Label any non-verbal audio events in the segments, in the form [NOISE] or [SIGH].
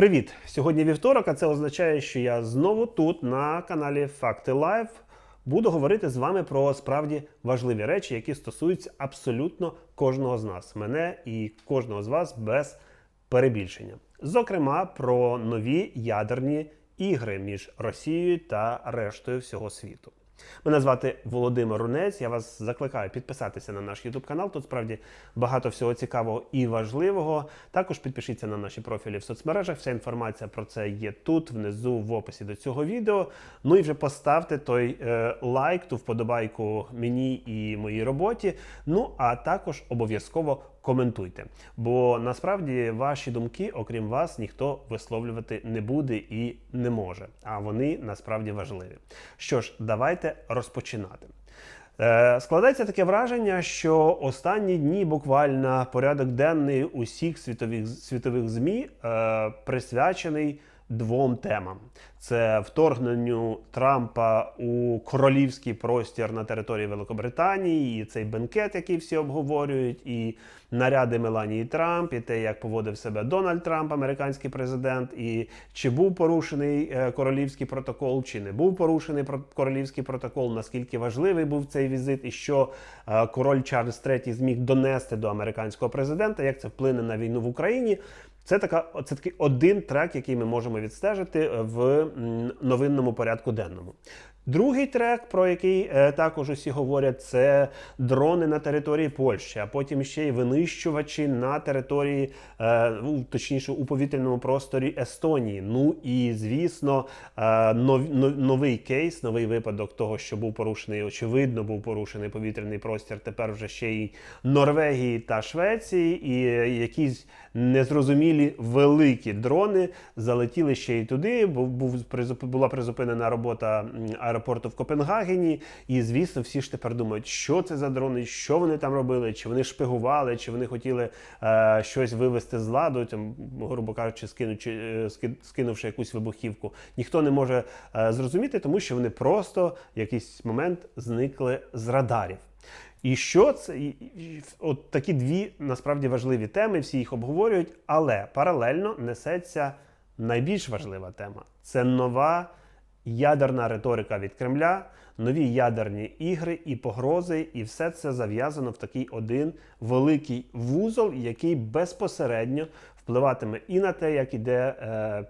Привіт! Сьогодні вівторок, а це означає, що я знову тут на каналі Факти Лайв буду говорити з вами про справді важливі речі, які стосуються абсолютно кожного з нас, мене і кожного з вас без перебільшення. Зокрема, про нові ядерні ігри між Росією та рештою всього світу. Мене звати Володимир Рунець. Я вас закликаю підписатися на наш YouTube канал. Тут справді багато всього цікавого і важливого. Також підпишіться на наші профілі в соцмережах. Вся інформація про це є тут, внизу в описі до цього відео. Ну і вже поставте той е, лайк, ту вподобайку мені і моїй роботі. Ну а також обов'язково коментуйте. Бо насправді ваші думки, окрім вас, ніхто висловлювати не буде і не може. А вони насправді важливі. Що ж, давайте розпочинати. Е, Складається таке враження, що останні дні буквально порядок денний усіх світових світових змі е, присвячений двом темам: це вторгненню Трампа у королівський простір на території Великобританії, і цей бенкет, який всі обговорюють, і наряди Меланії Трамп, і те, як поводив себе Дональд Трамп, американський президент, і чи був порушений е, королівський протокол, чи не був порушений королівський протокол, наскільки важливий був цей візит, і що е, король Чарльз III зміг донести до американського президента, як це вплине на війну в Україні. Це така це такий один трек, який ми можемо відстежити в м, новинному порядку денному. Другий трек, про який е, також усі говорять, це дрони на території Польщі, а потім ще й винищувачі на території, е, ну, точніше, у повітряному просторі Естонії. Ну і звісно, е, нов, нов- новий кейс, новий випадок того, що був порушений, очевидно, був порушений повітряний простір. Тепер вже ще й Норвегії та Швеції, і якісь незрозумілі великі дрони залетіли ще й туди. Був, був була призупинена робота м, аеропорту в Копенгагені. І звісно, всі ж тепер думають, що це за дрони, що вони там робили, чи вони шпигували, чи вони хотіли е, щось вивести з ладу, там, грубо кажучи, скинучи, е, скинувши якусь вибухівку. Ніхто не може е, зрозуміти, тому що вони просто в якийсь момент зникли з радарів. І що це от такі дві насправді важливі теми, всі їх обговорюють, але паралельно несеться найбільш важлива тема це нова ядерна риторика від Кремля, нові ядерні ігри і погрози, і все це зав'язано в такий один великий вузол, який безпосередньо впливатиме і на те, як іде е,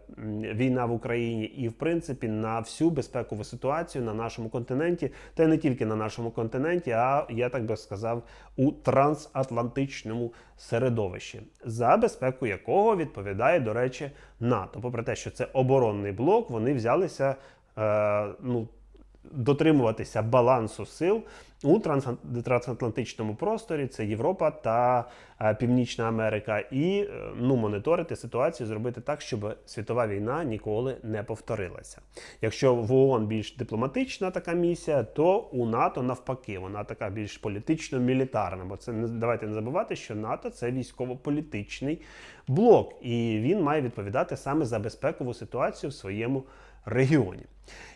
війна в Україні, і в принципі на всю безпекову ситуацію на нашому континенті, та не тільки на нашому континенті, а я так би сказав, у трансатлантичному середовищі, за безпеку якого відповідає, до речі, НАТО. Попри те, що це оборонний блок, вони взялися ну, дотримуватися балансу сил у транс- трансатлантичному просторі. Це Європа та е, Північна Америка, і е, ну, моніторити ситуацію, зробити так, щоб світова війна ніколи не повторилася. Якщо в ООН більш дипломатична така місія, то у НАТО навпаки, вона така більш політично-мілітарна. Бо це давайте не забувати, що НАТО це військово-політичний блок, і він має відповідати саме за безпекову ситуацію в своєму регіоні.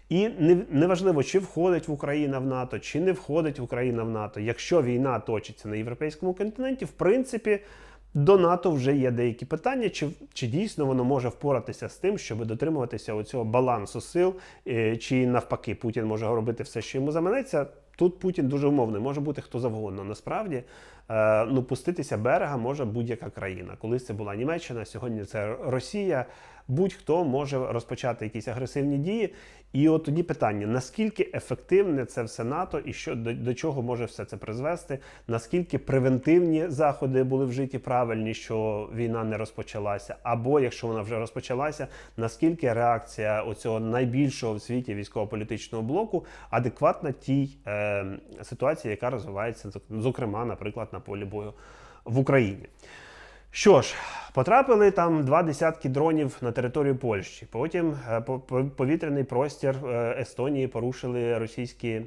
І неважливо, чи входить в Україна в НАТО, чи не входить Україна в НАТО. Якщо війна точиться на європейському континенті, в принципі, до НАТО вже є деякі питання, чи, чи дійсно воно може впоратися з тим, щоб дотримуватися оцього балансу сил, е, чи навпаки, Путін може робити все, що йому заманеться. Тут Путін дуже умовний, може бути хто завгодно. Насправді, е, ну пуститися берега може будь-яка країна. Колись це була Німеччина, сьогодні це Росія. Будь-хто може розпочати якісь агресивні дії. І от тоді питання: наскільки ефективне це все НАТО, і що до, до чого може все це призвести? Наскільки превентивні заходи були вжиті правильні, що війна не розпочалася, або якщо вона вже розпочалася, наскільки реакція оцього найбільшого в світі військово-політичного блоку адекватна тій е, ситуації, яка розвивається, зокрема, наприклад, на полі бою в Україні? Що ж, потрапили там два десятки дронів на територію Польщі. Потім е, по- по- повітряний простір е, Естонії порушили російські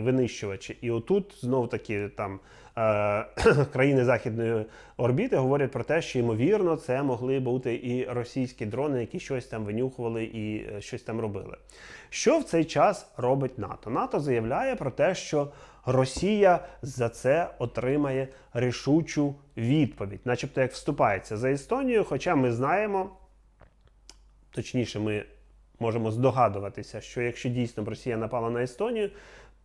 винищувачі. І отут знов таки там е, [CLEARS THROAT] країни західної орбіти говорять про те, що ймовірно це могли бути і російські дрони, які щось там винюхували і е, щось там робили. Що в цей час робить НАТО? НАТО заявляє про те, що Росія за це отримає рішучу відповідь, начебто як вступається за Естонію. Хоча ми знаємо, точніше, ми можемо здогадуватися, що якщо дійсно Росія напала на Естонію,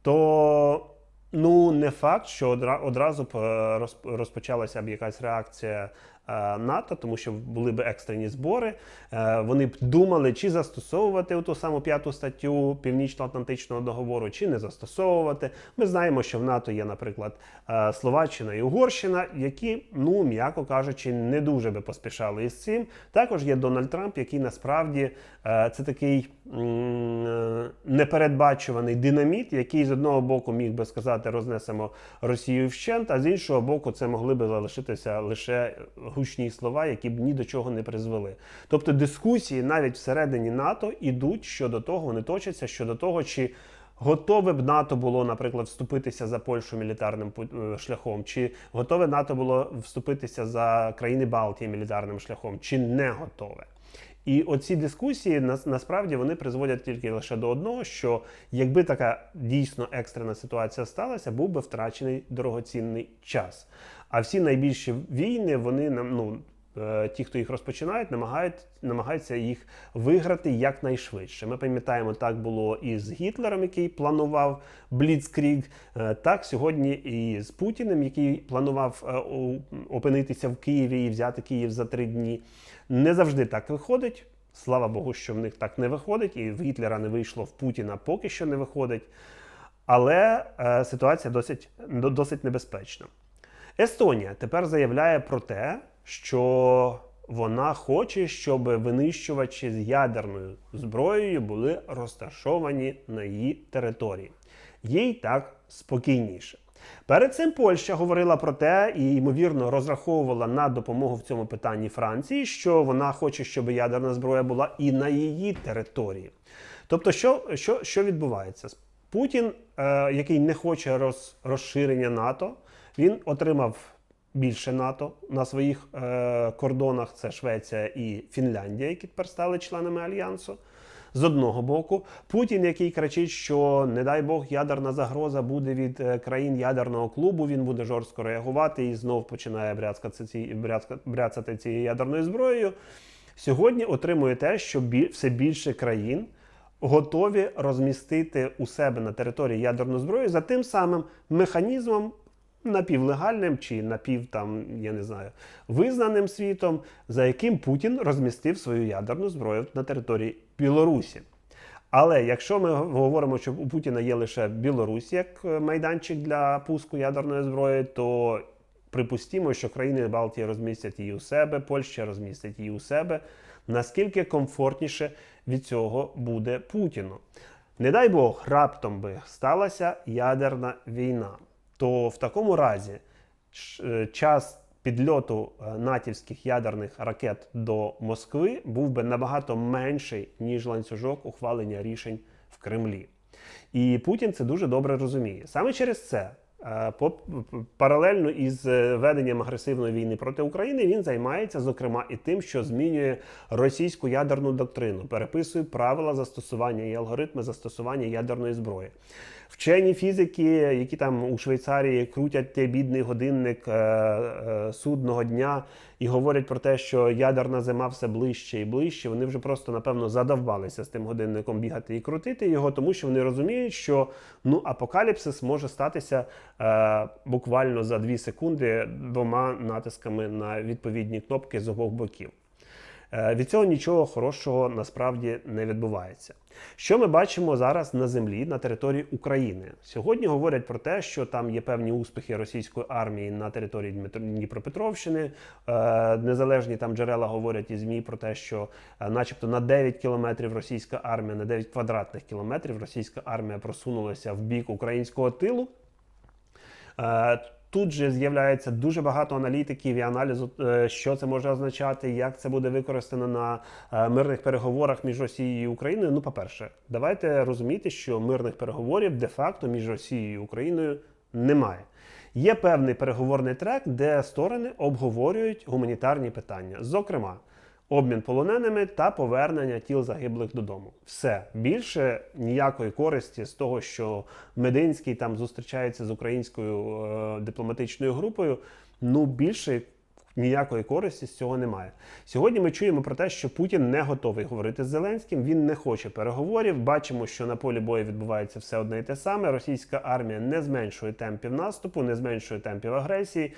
то ну не факт, що одра- одразу б е, розпочалася б якась реакція е, НАТО, тому що були б екстрені збори. Е, Вони б думали, чи застосовувати ту саму п'яту статтю Північно-Атлантичного договору, чи не застосовувати. Ми знаємо, що в НАТО є, наприклад, Словаччина і Угорщина, які, ну м'яко кажучи, не дуже би поспішали із цим. Також є Дональд Трамп, який насправді це такий непередбачуваний динаміт, який з одного боку міг би сказати, рознесемо Росію вщент, а з іншого боку, це могли би залишитися лише гучні слова, які б ні до чого не призвели. Тобто дискусії навіть всередині НАТО ідуть щодо того, вони точаться щодо того, чи Готове б НАТО було, наприклад, вступитися за Польщу мілітарним е, шляхом, чи готове НАТО було вступитися за країни Балтії мілітарним шляхом, чи не готове. І оці дискусії нас- насправді вони призводять тільки лише до одного: що якби така дійсно екстрена ситуація сталася, був би втрачений дорогоцінний час. А всі найбільші війни, вони нам ну. Е, Ті, хто їх розпочинають, намагають, намагаються їх виграти якнайшвидше. Ми пам'ятаємо, так було і з Гітлером, який планував Бліцкріг, е, так сьогодні і з Путіним, який планував е, опинитися в Києві і взяти Київ за три дні. Не завжди так виходить. Слава Богу, що в них так не виходить, і в Гітлера не вийшло, в Путіна поки що не виходить. Але е, ситуація досить, досить небезпечна. Естонія тепер заявляє про те, що вона хоче, щоб винищувачі з ядерною зброєю були розташовані на її території. Їй так спокійніше. Перед цим Польща говорила про те і ймовірно розраховувала на допомогу в цьому питанні Франції, що вона хоче, щоб ядерна зброя була і на її території. Тобто, що, що, що відбувається? Путін, е, який не хоче роз, розширення НАТО, він отримав більше НАТО на своїх е, кордонах. Це Швеція і Фінляндія, які тепер стали членами альянсу. З одного боку, Путін, який кричить, що не дай Бог ядерна загроза буде від е, країн ядерного клубу, він буде жорстко реагувати і знов починає бряцкати, ці, бряцати цією ядерною зброєю. Сьогодні отримує те, що бі- все більше країн готові розмістити у себе на території ядерну зброю за тим самим механізмом напівлегальним чи напів там, я не знаю, визнаним світом, за яким Путін розмістив свою ядерну зброю на території Білорусі. Але якщо ми говоримо, що у Путіна є лише Білорусь як е, майданчик для пуску ядерної зброї, то припустімо, що країни Балтії розмістять її у себе, Польща розмістить її у себе. Наскільки комфортніше від цього буде Путіну? Не дай Бог, раптом би сталася ядерна війна, то в такому разі е, час підльоту е, натівських ядерних ракет до Москви був би набагато менший, ніж ланцюжок ухвалення рішень в Кремлі. І Путін це дуже добре розуміє. Саме через це, е, паралельно із веденням агресивної війни проти України, він займається, зокрема, і тим, що змінює російську ядерну доктрину, переписує правила застосування і алгоритми застосування ядерної зброї. Вчені фізики, які там у Швейцарії крутять той бідний годинник е, е, судного дня і говорять про те, що ядерна зима все ближче і ближче. Вони вже просто напевно задовбалися з тим годинником бігати і крутити його, тому що вони розуміють, що ну апокаліпсис може статися е, буквально за дві секунди двома натисками на відповідні кнопки з обох боків. Е, Від цього нічого хорошого насправді не відбувається. Що ми бачимо зараз на землі на території України? Сьогодні говорять про те, що там є певні успіхи російської армії на території Дніпропетровщини. Е, Незалежні там джерела говорять і змі про те, що, е, начебто, на 9 кілометрів російська армія, на 9 квадратних кілометрів російська армія просунулася в бік українського тилу. Тут же з'являється дуже багато аналітиків і аналізу, е, що це може означати, як це буде використано на е, мирних переговорах між Росією і Україною. Ну, по-перше, давайте розуміти, що мирних переговорів де-факто між Росією і Україною немає. Є певний переговорний трек, де сторони обговорюють гуманітарні питання, зокрема, обмін полоненими та повернення тіл загиблих додому. Все більше ніякої користі з того, що Мединський там зустрічається з українською е, дипломатичною групою. Ну більше ніякої користі з цього немає. Сьогодні ми чуємо про те, що Путін не готовий говорити з Зеленським. Він не хоче переговорів. Бачимо, що на полі бою відбувається все одне і те саме. Російська армія не зменшує темпів наступу, не зменшує темпів агресії.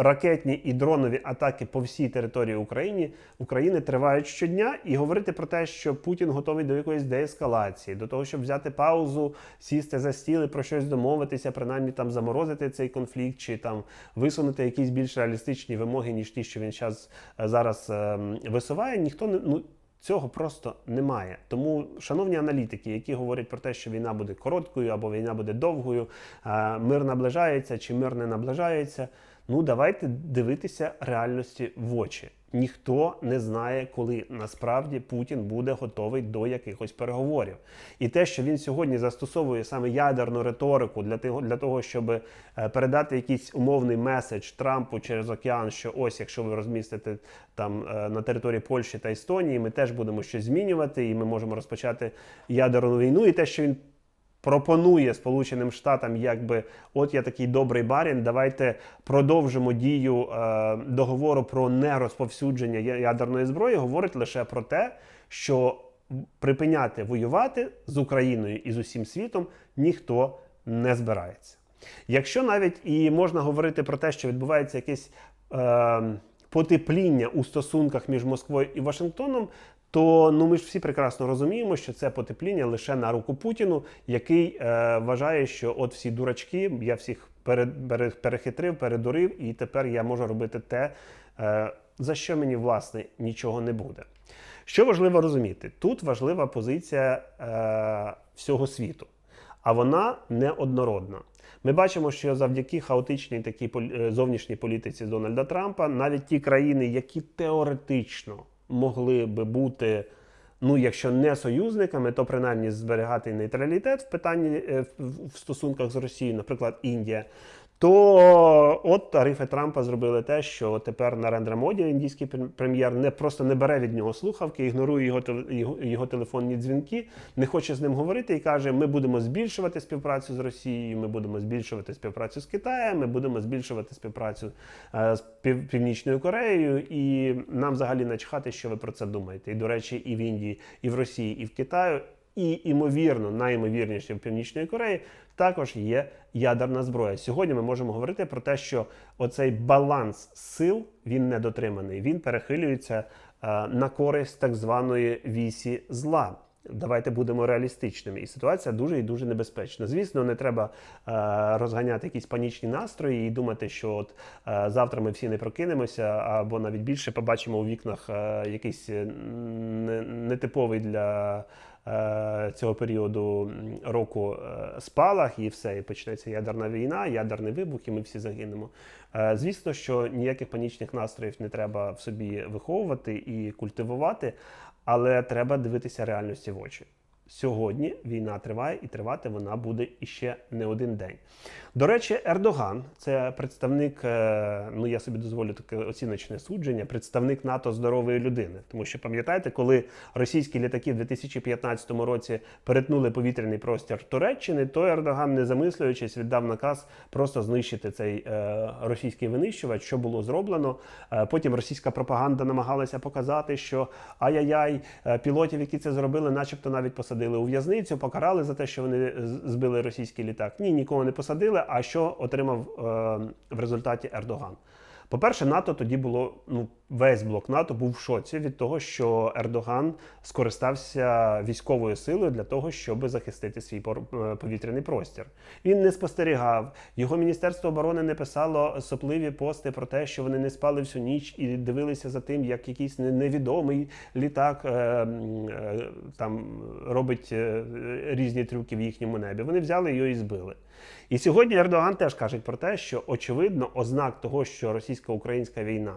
Ракетні і дронові атаки по всій території України України тривають щодня, і говорити про те, що Путін готовий до якоїсь деескалації, до того, щоб взяти паузу, сісти за стіл і про щось домовитися, принаймні там заморозити цей конфлікт, чи там висунути якісь більш реалістичні вимоги, ніж ті, що він е, зараз ем, висуває. Ніхто не ну. Цього просто немає. Тому, шановні аналітики, які говорять про те, що війна буде короткою або війна буде довгою, е, мир наближається чи мир не наближається. Ну давайте дивитися реальності в очі. Ніхто не знає, коли насправді Путін буде готовий до якихось переговорів. І те, що він сьогодні застосовує саме ядерну риторику для того, для того, щоб е, передати якийсь умовний меседж Трампу через океан, що ось, якщо ви розмістите там е, на території Польщі та Естонії, ми теж будемо щось змінювати, і ми можемо розпочати ядерну війну. І те, що він пропонує Сполученим Штатам, якби от я такий добрий барін, давайте продовжимо дію е, договору про нерозповсюдження ядерної зброї, говорить лише про те, що припиняти воювати з Україною і з усім світом ніхто не збирається. Якщо навіть і можна говорити про те, що відбувається якесь е, потепління у стосунках між Москвою і Вашингтоном, то ну ми ж всі прекрасно розуміємо, що це потепління лише на руку Путіну, який е, вважає, що от всі дурачки, я всіх пере- перехитрив, передурив, і тепер я можу робити те, е, за що мені власне нічого не буде. Що важливо розуміти, тут важлива позиція е, всього світу, а вона неоднородна. Ми бачимо, що завдяки хаотичній такій е, зовнішній політиці Дональда Трампа навіть ті країни, які теоретично могли би бути, ну якщо не союзниками, то принаймні зберігати нейтралітет в питанні е, в- в стосунках з Росією, наприклад, Індія. То от тарифи Трампа зробили те, що тепер Нарендра Моді, індійський пр- прем'єр, не просто не бере від нього слухавки, ігнорує його, його, його телефонні дзвінки, не хоче з ним говорити і каже: ми будемо збільшувати співпрацю з Росією, ми будемо збільшувати співпрацю з Китаєм, ми будемо збільшувати співпрацю е, з Пів- Північною Кореєю, і нам взагалі начхати, що ви про це думаєте. І до речі, і в Індії, і в Росії, і в Китаю. І імовірно, найімовірніше в Північної Кореї також є ядерна зброя. Сьогодні ми можемо говорити про те, що оцей баланс сил він не дотриманий. Він перехилюється е, на користь так званої вісі зла. Давайте будемо реалістичними. І ситуація дуже і дуже небезпечна. Звісно, не треба е, розганяти якісь панічні настрої і думати, що от е, завтра ми всі не прокинемося, або навіть більше побачимо у вікнах е, якийсь е, не- нетиповий для цього періоду року е, спалах, і все, і почнеться ядерна війна, ядерний вибух, і ми всі загинемо. Е, Звісно, що ніяких панічних настроїв не треба в собі виховувати і культивувати, але треба дивитися реальності в очі. Сьогодні війна триває і тривати вона буде іще не один день. До речі, Ердоган це представник, е, ну я собі дозволю таке оціночне судження, представник НАТО здорової людини. Тому що пам'ятаєте, коли російські літаки в 2015 році перетнули повітряний простір Туреччини, то Ердоган, не замислюючись, віддав наказ просто знищити цей е, російський винищувач, що було зроблено. Е, потім російська пропаганда намагалася показати, що ай-яй-яй, пілотів, які це зробили, начебто навіть посадили у в'язницю, покарали за те, що вони збили російський літак. Ні, нікого не посадили. А що отримав е, в результаті Ердоган? По-перше, НАТО тоді було ну весь блок НАТО був в шоці від того, що Ердоган скористався військовою силою для того, щоб захистити свій е, повітряний простір. Він не спостерігав. Його міністерство оборони не писало сопливі пости про те, що вони не спали всю ніч і дивилися за тим, як якийсь невідомий літак е, е, там робить е, різні трюки в їхньому небі. Вони взяли його і збили. І сьогодні Ердоган теж каже про те, що очевидно ознак того, що російсько-українська війна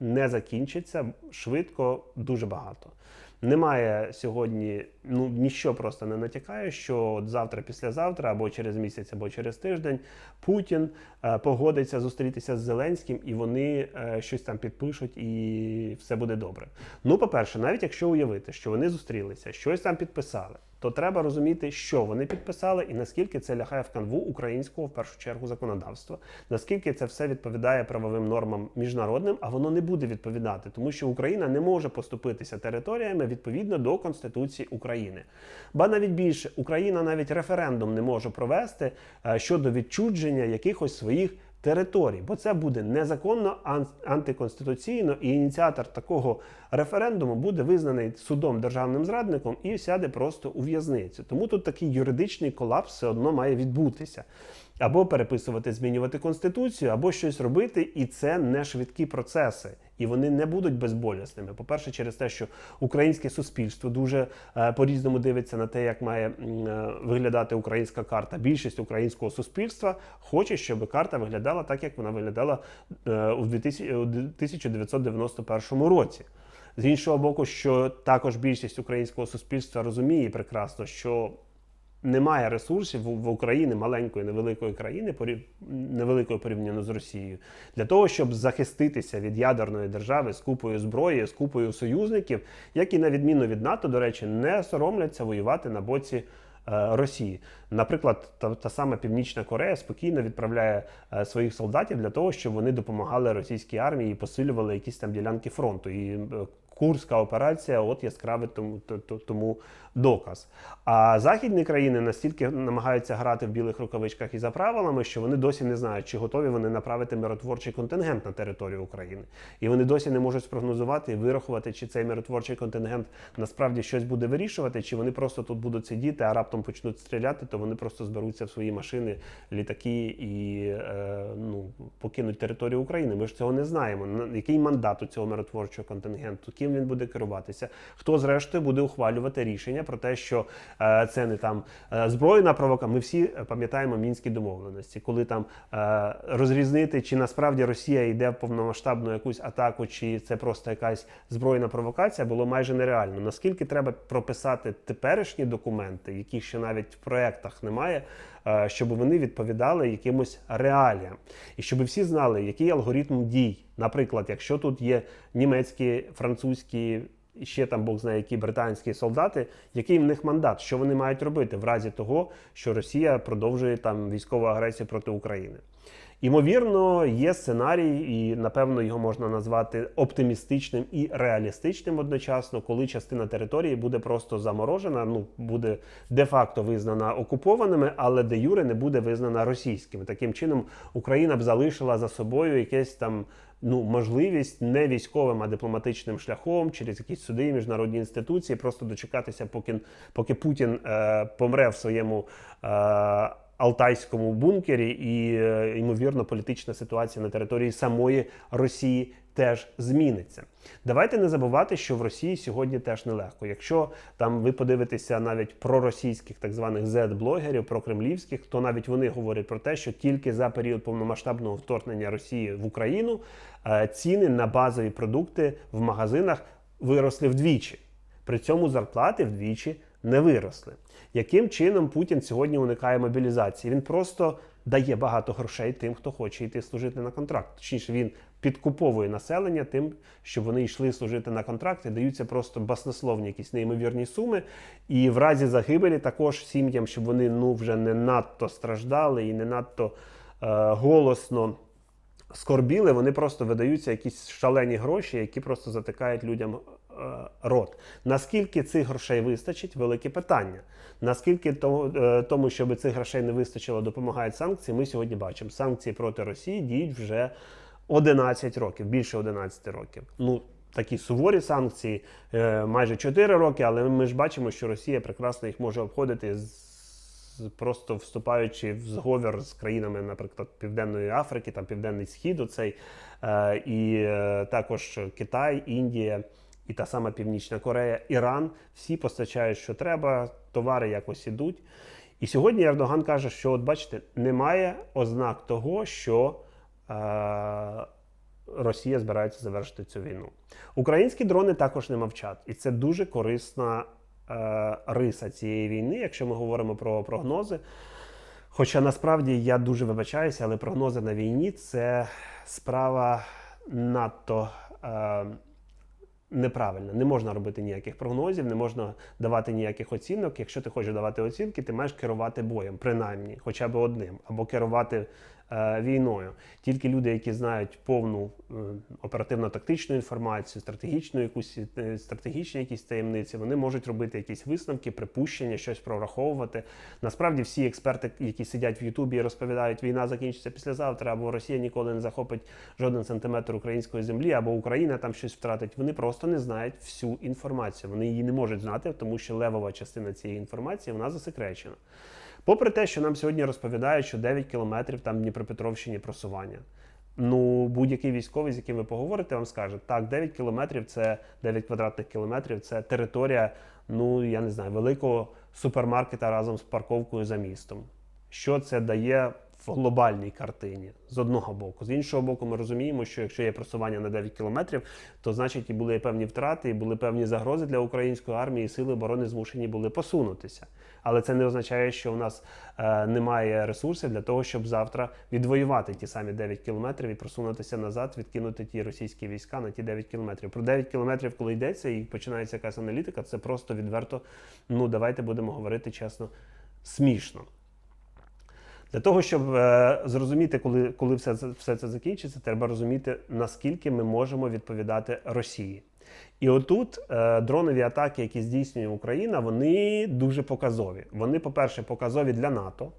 не закінчиться швидко, дуже багато. Немає сьогодні, ну ніщо просто не натякає, що от завтра, післязавтра, або через місяць, або через тиждень Путін е, погодиться зустрітися з Зеленським, і вони е, щось там підпишуть, і все буде добре. Ну, по-перше, навіть якщо уявити, що вони зустрілися, щось там підписали, то треба розуміти, що вони підписали і наскільки це лягає в канву українського в першу чергу законодавства, наскільки це все відповідає правовим нормам міжнародним, а воно не буде відповідати, тому що Україна не може поступитися територіями відповідно до Конституції України. Ба навіть більше Україна навіть референдум не може провести е, щодо відчудження якихось своїх територій, бо це буде незаконно, антиконституційно, і ініціатор такого референдуму буде визнаний судом державним зрадником і сяде просто у в'язницю. Тому тут такий юридичний колапс все одно має відбутися. Або переписувати, змінювати конституцію, або щось робити, і це не швидкі процеси, і вони не будуть безболісними. По-перше, через те, що українське суспільство дуже е, по-різному дивиться на те, як має е, виглядати українська карта. Більшість українського суспільства хоче, щоб карта виглядала так, як вона виглядала е, у 2000 у 1991 році. З іншого боку, що також більшість українського суспільства розуміє прекрасно, що немає ресурсів в Україні маленької невеликої країни, невеликої порівняно з Росією, для того, щоб захиститися від ядерної держави з купою зброї, з купою союзників, які на відміну від НАТО, до речі, не соромляться воювати на боці. е, Росії, наприклад, та, та сама Північна Корея спокійно відправляє е, своїх солдатів для того, щоб вони допомагали російській армії і посилювали якісь там ділянки фронту. І е, Курська операція, от яскравий тому, то- то- тому доказ. А західні країни настільки намагаються грати в білих рукавичках і за правилами, що вони досі не знають, чи готові вони направити миротворчий контингент на територію України. І вони досі не можуть спрогнозувати і вирахувати, чи цей миротворчий контингент насправді щось буде вирішувати, чи вони просто тут будуть сидіти, а раптом почнуть стріляти, то вони просто зберуться в свої машини, літаки і е, ну, покинуть територію України. Ми ж цього не знаємо. Який мандат у цього миротворчого контингенту, ким він буде керуватися, хто зрештою буде ухвалювати рішення про те, що е, це не там е, збройна провока. Ми всі пам'ятаємо мінські домовленості, коли там е, розрізнити, чи насправді Росія йде в повномасштабну якусь атаку, чи це просто якась збройна провокація, було майже нереально. Наскільки треба прописати теперішні документи, яких ще навіть в проектах немає, щоб вони відповідали якимось реаліям, і щоб всі знали, який алгоритм дій. Наприклад, якщо тут є німецькі, французькі. Ще там Бог знає, які британські солдати, який в них мандат, що вони мають робити в разі того, що Росія продовжує там військову агресію проти України. Імовірно, є сценарій, і напевно його можна назвати оптимістичним і реалістичним одночасно, коли частина території буде просто заморожена, ну буде де-факто визнана окупованими, але де юре не буде визнана російськими. Таким чином, Україна б залишила за собою якесь там. Ну, можливість не військовим, а дипломатичним шляхом через якісь суди і міжнародні інституції, просто дочекатися, поки, поки Путін е, помре в своєму е, алтайському бункері, і е, ймовірно, політична ситуація на території самої Росії теж зміниться. Давайте не забувати, що в Росії сьогодні теж нелегко. Якщо там ви подивитеся навіть про російських так званих Z-блогерів, про кремлівських, то навіть вони говорять про те, що тільки за період повномасштабного вторгнення Росії в Україну ціни на базові продукти в магазинах виросли вдвічі. При цьому зарплати вдвічі не виросли. Яким чином Путін сьогодні уникає мобілізації? Він просто дає багато грошей тим, хто хоче йти служити на контракт. Точніше, він підкуповує населення тим, щоб вони йшли служити на контракт і даються просто баснословні якісь неймовірні суми. І в разі загибелі також сім'ям, щоб вони ну вже не надто страждали і не надто е, голосно скорбіли, вони просто видаються якісь шалені гроші, які просто затикають людям е, рот. Наскільки цих грошей вистачить, велике питання. Наскільки е, тому, щоб цих грошей не вистачило, допомагають санкції, ми сьогодні бачимо. Санкції проти Росії діють вже 11 років, більше 11 років. Ну, такі суворі санкції е, майже 4 роки, але ми ж бачимо, що Росія прекрасно їх може обходити з просто вступаючи в зговір з країнами, наприклад, Південної Африки, там Південний Схід, оцей, е, і е, також Китай, Індія і та сама Північна Корея, Іран, всі постачають, що треба, товари якось ідуть. І сьогодні Ердоган каже, що, от бачите, немає ознак того, що е, Росія збирається завершити цю війну. Українські дрони також не мовчать, і це дуже корисна риса цієї війни, якщо ми говоримо про прогнози. Хоча насправді я дуже вибачаюся, але прогнози на війні це справа надто е, неправильна. Не можна робити ніяких прогнозів, не можна давати ніяких оцінок. Якщо ти хочеш давати оцінки, ти маєш керувати боєм, принаймні, хоча б одним, або керувати е, війною. Тільки люди, які знають повну е, оперативно-тактичну інформацію, стратегічну якусь е, стратегічні якісь таємниці, вони можуть робити якісь висновки, припущення, щось прораховувати. Насправді, всі експерти, які сидять в Ютубі і розповідають, війна закінчиться післязавтра, або Росія ніколи не захопить жоден сантиметр української землі, або Україна там щось втратить. Вони просто не знають всю інформацію. Вони її не можуть знати, тому що левова частина цієї інформації вона засекречена. Попри те, що нам сьогодні розповідають, що 9 кілометрів там Дніпропетровщині просування. Ну, будь-який військовий, з яким ви поговорите, вам скаже, так, 9 кілометрів це 9 квадратних кілометрів, це територія, ну я не знаю, великого супермаркета разом з парковкою за містом. Що це дає в глобальній картині з одного боку. З іншого боку, ми розуміємо, що якщо є просування на 9 кілометрів, то значить і були певні втрати, і були певні загрози для української армії, і сили оборони змушені були посунутися. Але це не означає, що у нас е, немає ресурсів для того, щоб завтра відвоювати ті самі 9 кілометрів і просунутися назад, відкинути ті російські війська на ті 9 кілометрів. Про 9 кілометрів, коли йдеться і починається якась аналітика, це просто відверто. Ну давайте будемо говорити чесно, смішно. Для того, щоб е, зрозуміти, коли, коли все, все це закінчиться, треба розуміти, наскільки ми можемо відповідати Росії. І отут е, дронові атаки, які здійснює Україна, вони дуже показові. Вони, по-перше, показові для НАТО,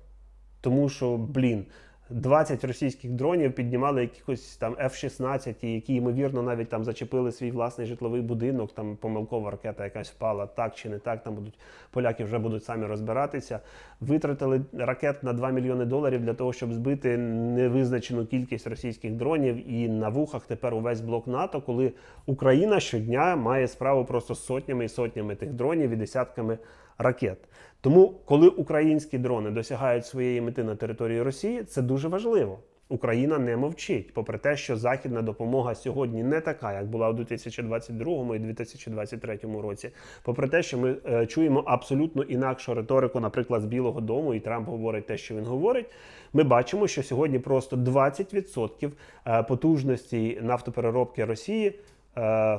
тому що, блін, 20 російських дронів піднімали якихось там F-16, які, ймовірно, навіть там зачепили свій власний житловий будинок, там помилкова ракета якась впала, так чи не так, там будуть поляки вже будуть самі розбиратися. Витратили ракет на 2 мільйони доларів для того, щоб збити невизначену кількість російських дронів, і на вухах тепер увесь блок НАТО, коли Україна щодня має справу просто з сотнями і сотнями тих дронів і десятками ракет. Тому, коли українські дрони досягають своєї мети на території Росії, це дуже важливо. Україна не мовчить, попри те, що західна допомога сьогодні не така, як була у 2022 і 2023 році. Попри те, що ми е, чуємо абсолютно інакшу риторику, наприклад, з Білого Дому, і Трамп говорить те, що він говорить. Ми бачимо, що сьогодні просто 20% е, потужності нафтопереробки Росії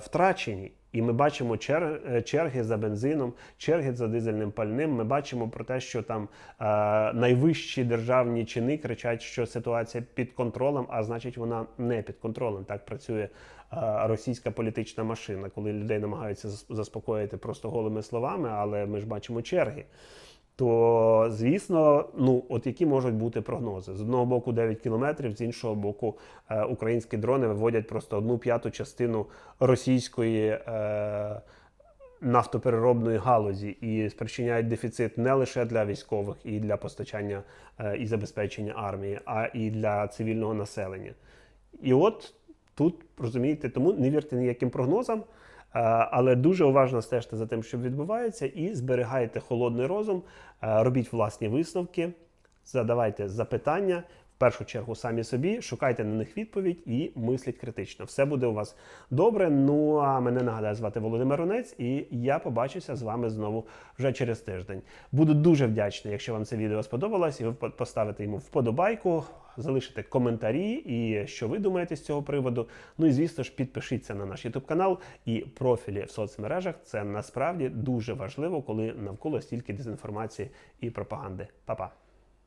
втрачені. І ми бачимо е, черги за бензином, черги за дизельним пальним. Ми бачимо про те, що там е, найвищі державні чини кричать, що ситуація під контролем, а значить, вона не під контролем. Так працює е, російська політична машина, коли людей намагаються заспокоїти просто голими словами, але ми ж бачимо черги. То, звісно, ну от які можуть бути прогнози? З одного боку 9 кілометрів, з іншого боку, е, українські дрони виводять просто одну п'яту частину російської е, нафтопереробної галузі і спричиняють дефіцит не лише для військових і для постачання е, і забезпечення армії, а і для цивільного населення. І от тут розумієте, тому не вірте ніяким прогнозам. Е, Але дуже уважно стежте за тим, що відбувається, і зберігайте холодний розум, е, робіть власні висновки, задавайте запитання. Першу чергу самі собі, шукайте на них відповідь і мисліть критично. Все буде у вас добре. Ну а мене нагадаю звати Володимир Ронець, і я побачуся з вами знову вже через тиждень. Буду дуже вдячний, якщо вам це відео сподобалось, і ви поставите йому вподобайку, залишите коментарі і що ви думаєте з цього приводу. Ну і звісно ж, підпишіться на наш YouTube канал і профілі в соцмережах. Це насправді дуже важливо, коли навколо стільки дезінформації і пропаганди. Па-па!